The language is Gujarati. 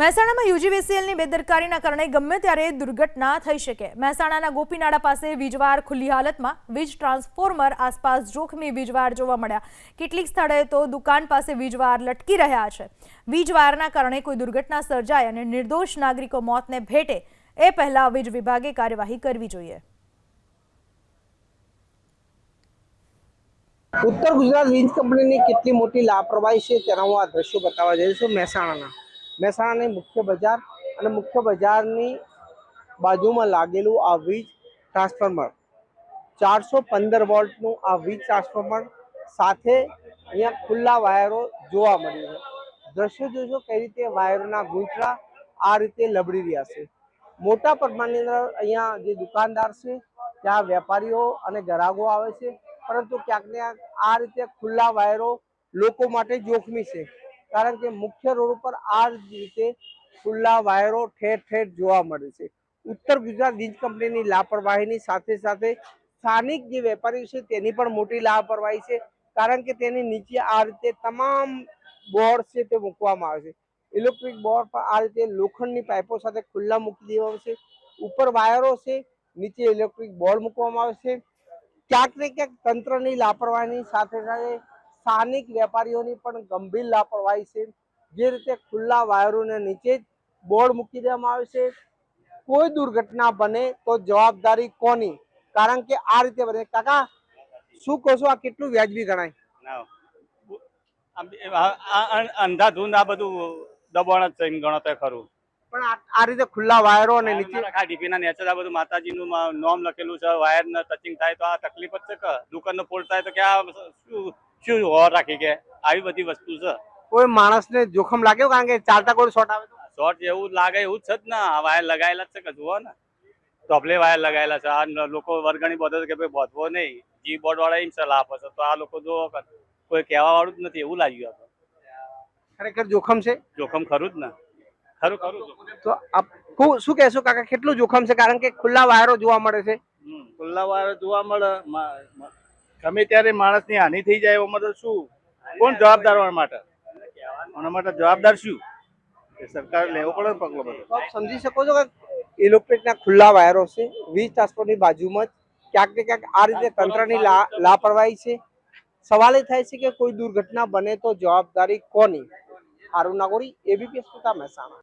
મહેસાણામાં યુજીવીસીએલની બેદરકારીના કારણે ગમે ત્યારે દુર્ઘટના થઈ શકે. મહેસાણાના ગોપીનાળા પાસે વીજવાર ખુલ્લી હાલતમાં વીજ ટ્રાન્સફોર્મર આસપાસ જોખમી વીજવાર જોવા મળ્યા. કેટલીક સ્થળે તો દુકાન પાસે વીજવાર લટકી રહ્યા છે. વીજવારના કારણે કોઈ દુર્ઘટના સર્જાય અને નિર્દોષ નાગરિકો મોતને ભેટે એ પહેલા વીજ વિભાગે કાર્યવાહી કરવી જોઈએ. ઉત્તર ગુજરાત વીજ કંપનીની કેટલી મોટી લાપરવાહી છે તેના હું આ દ્રશ્યો બતાવવા જઈ મહેસાણાના. મહેસાણાની મુખ્ય બજાર અને મુખ્ય બજારની બાજુમાં લાગેલું આ વીજ ટ્રાન્સફોર્મર ચારસો પંદર વોલ્ટનું આ વીજ ટ્રાન્સફોર્મર સાથે અહીંયા ખુલ્લા વાયરો જોવા મળ્યું છે. દ્રશ્યો જોશો કઈ રીતે વાયરોના ગૂંચળા આ રીતે લબડી રહ્યા છે. મોટા પ્રમાણની અંદર અહીંયા જે દુકાનદાર છે, ત્યાં વેપારીઓ અને ગ્રાહકો આવે છે, પરંતુ ક્યાંક ને આ રીતે ખુલ્લા વાયરો લોકો માટે જોખમી છે. કારણ કે મુખ્ય રોડ ઉપર આ રીતે ખુલ્લા વાયરો ઠેર ઠેર જોવા મળે છે. ઉત્તર ગુજરાત વીજ કંપનીની લાપરવાહીની સાથે સાથે સ્થાનિક જે વેપારીઓ છે તેની પણ મોટી લાપરવાહી છે. કારણ કે તેની નીચે આ રીતે તમામ બોર્ડ છે તે મૂકવામાં આવે છે. ઇલેક્ટ્રિક બોર્ડ પર આ રીતે લોખંડની પાઇપો સાથે ખુલ્લા મૂકી આવે છે. ઉપર વાયરો છે, નીચે ઇલેક્ટ્રિક બોર્ડ મૂકવામાં આવે છે. ક્યાંક ને ક્યાંક તંત્રની લાપરવાહીની સાથે સાથે સ્થાનિક વેપારીઓની પણ ગંભીર લાપરવાહી છે. જે રીતે ખુલ્લા વાયરોને નીચે જ બોર્ડ મૂકી દેવામાં આવે છે. કોઈ દુર્ઘટના બને તો જવાબદારી કોની? કારણ કે આ રીતે બને. કાકા શું કહો છો? આ કેટલું વ્યાજબી ગણાય? અંધાધૂંધ આ બધું દબાણ જ છે એમ ગણો તો ખરું. પણ આ રીતે ખુલ્લા વાયરો અને નીચે આખા ડીપીના નેચર આ બધું માતાજીનું નોમ લખેલું છે. વાયર ને ટચિંગ થાય તો આ તકલીફ જ છે કે? દુકાનનો ફોલ્ટ થાય તો કે આ શું શું હોર રાખી કે આવી બધી વસ્તુ છે? કોઈ માણસને જોખમ લાગ્યો કારણ કે ચાલતા કોઈ શોર્ટ આવે શોર્ટ એવું લાગે એવું જ છે જ ને. આ વાયર લગાયેલા જ છે કે જુઓ ને. ટોપલે વાયર લગાયેલા છે. આ લોકો વર્ગણી બોધે કે ભાઈ બોધવો નહીં. જી બોર્ડ વાળા એમ સલાહ આપે છે. તો આ લોકો જો કોઈ કહેવા વાળું જ નથી. એવું લાગ્યું આપણે ખરેખર જોખમ છે? જોખમ ખરું જ ને. ખરું ખરું તો આપ શું કહેશો કાકા? કેટલું જોખમ છે? કારણ કે ખુલ્લા વાયરો જોવા મળે છે. ખુલ્લા વાયરો જોવા મળે. ગમે ત્યારે માણસની હાનિ થઈ જાય એમાં તો શું? કોણ જવાબદાર માટે? એના માટે જવાબદાર શું સરકાર લેવો પડે પગલો બધો. સમજી શકો છો કે ઇલેક્ટ્રિકના ખુલ્લા વાયરો છે. વીજ ટ્રાન્સફોર્મરની બાજુમાં જ ક્યાંક ને ક્યાંક આ રીતે તંત્રની લા- લાપરવાહી છે. સવાલ એ થાય છે કે કોઈ દુર્ઘટના બને તો જવાબદારી કોની? હારું નાગોરી એબીપી અસ્પતાલ મહેસાણા.